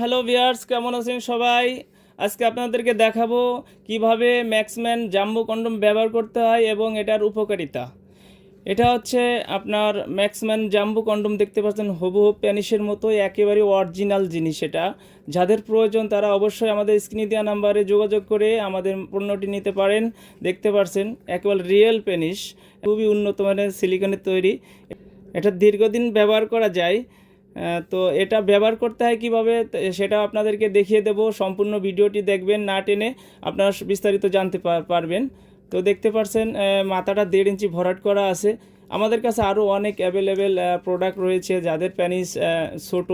Hello viewers কেমন আছেন সবাই? আজকে আপনাদেরকে দেখাবো কীভাবে ম্যাক্সম্যান জাম্বো কন্ডম ব্যবহার করতে হয় এবং এটার উপকারিতা। এটা হচ্ছে আপনার ম্যাক্সম্যান জাম্বো কন্ডম দেখতে পাচ্ছেন, হুবহু প্যানিসের মতোই, একেবারে অরিজিনাল জিনিস এটা। যাদের প্রয়োজন তারা অবশ্যই আমাদের স্ক্রিনে দেওয়া নাম্বারে যোগাযোগ করে আমাদের পণ্যটি নিতে পারেন। দেখতে পাচ্ছেন, একেবারে রিয়েল প্যানিস খুবই উন্নত মানের সিলিকনের তৈরি। এটা দীর্ঘদিন ব্যবহার করা যায়। তো এটা ব্যবহার করতে হয় কীভাবে? সেটা আপনাদেরকে দেখিয়ে দেব। সম্পূর্ণ ভিডিওটি দেখবেন না টেনে আপনারা বিস্তারিত জানতে পারবেন। তো দেখতে পাচ্ছেন আহ, মাথাটা দেড় ইঞ্চি ভরাট করা আছে। আমাদের কাছে আরও অনেক অ্যাভেলেবেল প্রোডাক্ট রয়েছে যাদের প্যানিস ছোট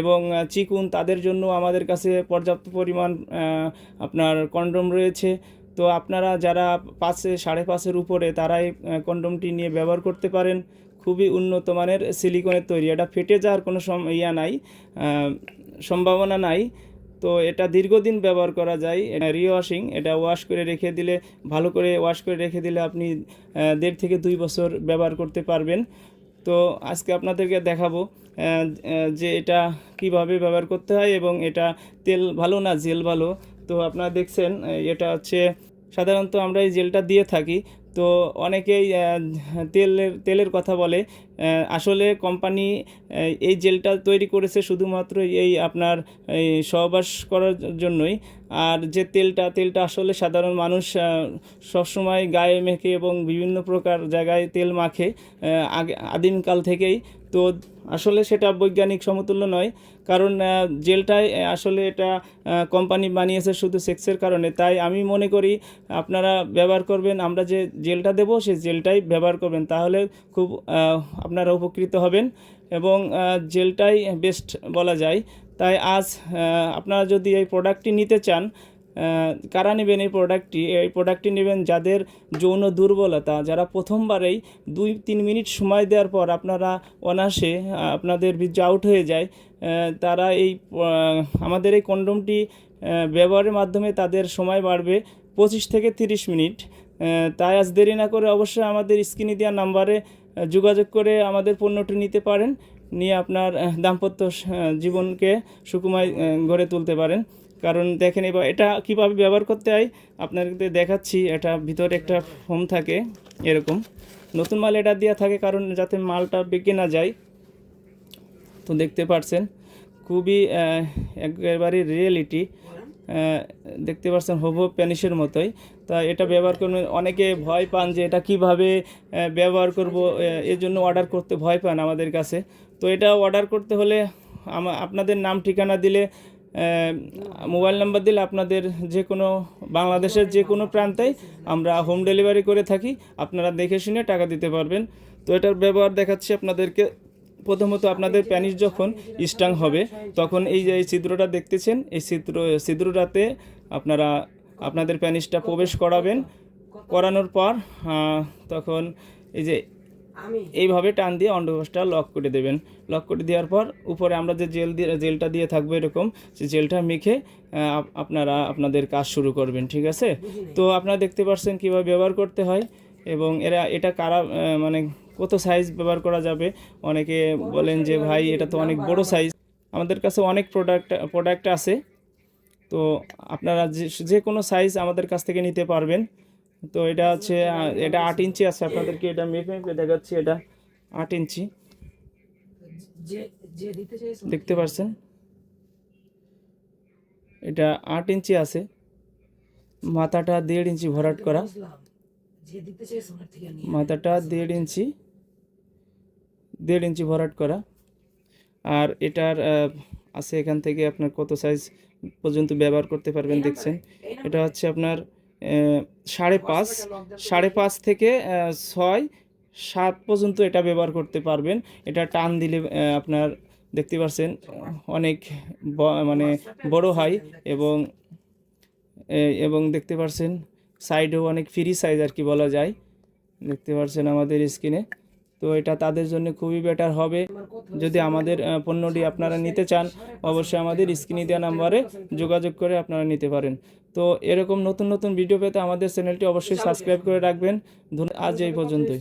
এবং চিকুন। তাদের জন্য আমাদের কাছে পর্যাপ্ত পরিমাণ আপনার কন্ডম রয়েছে। তো আপনারা যারা পাঁচে সাড়ে পাঁচের উপরে তারাই কন্ডমটি নিয়ে ব্যবহার করতে পারেন। খুবই উন্নত মানের সিলিকনের তৈরি। এটা ফেটে যাওয়ার কোনো ইয়া নাই সম্ভাবনা নাই। তো এটা দীর্ঘদিন ব্যবহার করা যায়। এটা রিওয়াশিং, এটা ওয়াশ করে রেখে দিলে, ভালো করে ওয়াশ করে রেখে দিলে আপনি দেড় থেকে দুই বছর ব্যবহার করতে পারবেন। তো আজকে আপনাদেরকে দেখাবো যে এটা কীভাবে ব্যবহার করতে হয় এবং এটা তেল ভালো না জেল ভালো। তো আপনারা দেখছেন এটা হচ্ছে, সাধারণত আমরা এই জেলটা দিয়ে থাকি। তো অনেকেই তেলের তেলের কথা বলে। আসলে কোম্পানি এই জেলটা তৈরি করেছে শুধুমাত্র এই আপনার সহবাস করার জন্যই। আর যে তেলটা তেলটা আসলে সাধারণ মানুষ সবসময় গায়ে মেখে এবং বিভিন্ন প্রকার জায়গায় তেল মাখে। আগে, আদিমকাল থেকেই তো আসলে সেটা বৈজ্ঞানিক সমতুল্য নয়, কারণ জেলটায় আসলে এটা কোম্পানি বানিয়েছে শুধু সেক্সের কারণে। তাই আমি মনে করি আপনারা ব্যবহার করবেন, আমরা যে জেলটা দেবো সেই জেলটাই ব্যবহার করবেন। তাহলে খুব আপনারা উপকৃত হবেন এবং জেলটাই বেস্ট বলা যায়। তাই আজ আপনারা যদি এই প্রোডাক্টটি নিতে চান কারা নেবেন এই প্রোডাক্টটি এই প্রোডাক্টটি নেবেন যাদের যৌন দুর্বলতা, যারা প্রথমবারেই দুই, তিন মিনিট সময় দেওয়ার পর আপনারা অনাসে আপনাদের বীর্য আউট হয়ে যায় তারা এই আমাদের এই কন্ডমটি ব্যবহারের মাধ্যমে তাদের সময় বাড়বে পঁচিশ থেকে তিরিশ মিনিট। তাই আজ দেরি না করে অবশ্যই আমাদের স্ক্রিনে দেওয়া নাম্বারে যোগাযোগ করে আমাদের পণ্যটি নিতে পারেন, নিয়ে আপনার দাম্পত্য জীবনকে সুকুমায় গড়ে তুলতে পারেন। কারণ দেখেন এবার এটা কীভাবে ব্যবহার করতে হয় আপনাদের দেখাচ্ছি, এটা ভিতরে একটা ফোম থাকে, এরকম। নতুন মাল এটা দেওয়া থাকে কারণ যাতে মালটা বেঁকে না যায়। তো দেখতে পাচ্ছেন খুবই একেবারে রিয়েলিটি দেখতে পাচ্ছেন হব প্যানিসের মতোই। তা এটা ব্যবহার করলে অনেকে ভয় পান যে এটা কীভাবে ব্যবহার করব এর জন্য অর্ডার করতে ভয় পান আমাদের কাছে। তো এটা অর্ডার করতে হলে আপনাদের নাম ঠিকানা দিলে মোবাইল নাম্বার দিলে আপনাদের যে কোনো, বাংলাদেশের যে কোনো প্রান্তেই আমরা হোম ডেলিভারি করে থাকি। আপনারা দেখে শুনে টাকা দিতে পারবেন। তো এটার ব্যবহার দেখাচ্ছি আপনাদেরকে। প্রথমত আপনাদের প্যানিস যখন স্ট্রাং হবে, তখন এই যে এই ছিদ্রটা দেখতেছেন, এই ছিদ্র, ছিদ্রটাতে আপনারা আপনাদের প্যানিসটা প্রবেশ করাবেন। করানোর পর তখন এই যে এইভাবে টান দিয়ে অন্ডকোষটা লক করে দেবেন। লক করে দেওয়ার পর উপরে আমরা যে জেল দিয়ে জেলটা দিয়ে থাকব এরকম সে জেলটা মেখে আপনারা আপনাদের কাজ শুরু করবেন ঠিক আছে? তো আপনারা দেখতে পাচ্ছেন কীভাবে ব্যবহার করতে হয় এবং এরা এটা কারা মানে কত সাইজ ব্যবহার করা যাবে? অনেকে বলেন যে ভাই এটা তো অনেক বড় সাইজ আমাদের কাছে অনেক প্রোডাক্ট প্রোডাক্ট আছে। তো আপনারা যে যে কোনো সাইজ আমাদের কাছ থেকে নিতে পারবেন। তো এটা হচ্ছে এটা আট ইঞ্চি আছে আপনাদেরকে এটা মেপে মেপে দেখাচ্ছি এটা আট ইঞ্চি। দেখতে পাচ্ছেন এটা আট ইঞ্চি আছে মাথাটা দেড় ইঞ্চি ভরাট করা। মাথাটা দেড় ইঞ্চি দেড় ইঞ্চি ভরাট করা। আর এটার আছে এখান থেকে আপনার কত সাইজ পর্যন্ত ব্যবহার করতে পারবেন দেখছেন? এটা হচ্ছে আপনার সাড়ে পাঁচ সাড়ে পাঁচ থেকে ছয় সাত পর্যন্ত এটা ব্যবহার করতে পারবেন। এটা টান দিলে আপনার দেখতে পাচ্ছেন অনেক মানে বড় হয় এবং এবং দেখতে পাচ্ছেন সাইডেও অনেক ফ্রি সাইজ আর কি বলা যায়। দেখতে পাচ্ছেন আমাদের স্ক্রিনে তো এটা তাদের জন্য খুবই বেটার হবে। যদি আমাদের পণ্যটি আপনারা নিতে চান, অবশ্যই আমাদের স্ক্রিনে দেওয়া নাম্বারে যোগাযোগ করে আপনারা নিতে পারেন। তো এরকম নতুন নতুন ভিডিও পেতে আমাদের চ্যানেলটি অবশ্যই সাবস্ক্রাইব করে রাখবেন। আজ এই পর্যন্তই।